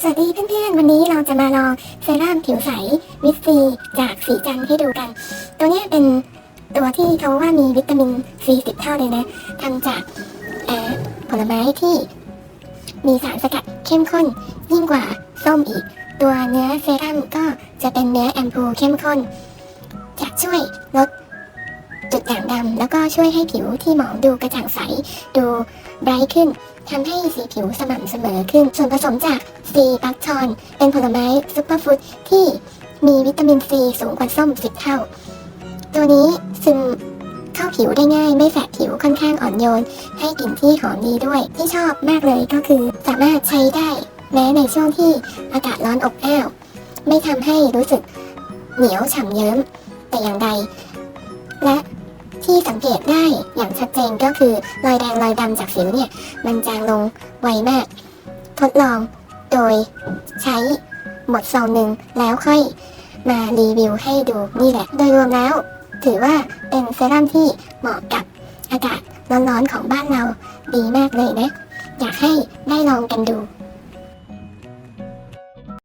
สวัสดีเพื่อนๆ วันนี้เราจะมาลองเซรั่มผิวใสวิตซีจากสีจันให้ดูกัน ตัวนี้เป็นตัวที่เขาว่ามีวิตามินซีสิบเท่าเลยนะทำจากเอ่อผลไม้ที่มีสารสกัดเข้มข้น ยิ่งกว่าส้มอีก ตัวเนื้อเซรั่มก็จะเป็นเนื้อแอมพูเข้มข้นจะช่วยลดางดำแล้วก็ช่วยให้ผิวที่หมองดูกระจ่างใส ดูไบรท์ขึ้นทำให้สีผิวสม่ำเสมอขึ้น ส่วนผสมจากซีปักชอน เป็นผลไม้ซุปเปอร์ฟู้ดที่มีวิตามินซีสูงกว่าส้ม10เท่า ตัวนี้ซึมเข้าผิวได้ง่ายไม่แสบผิวค่อนข้างอ่อนโยน ให้กลิ่นที่หอมดีด้วย ที่ชอบมากเลยก็คือสามารถใช้ได้ แม้ในช่วงที่อากาศร้อนอบอ้าว ไม่ทำให้รู้สึกเหนียวฉ่ำเยิ้มแต่อย่างใด และ ที่สังเกตได้อย่างชัดเจนก็คือรอยแดงรอยดำจากสิวเนี่ย มันจางลงไวมาก ทดลองโดยใช้หมดซองหนึ่งแล้วค่อยมารีวิวให้ดูนี่แหละ โดยรวมแล้ว ถือว่าเป็นเซรั่มที่เหมาะกับอากาศร้อนๆของบ้านเราดีมากเลยนะ อยากให้ได้ลองกันดู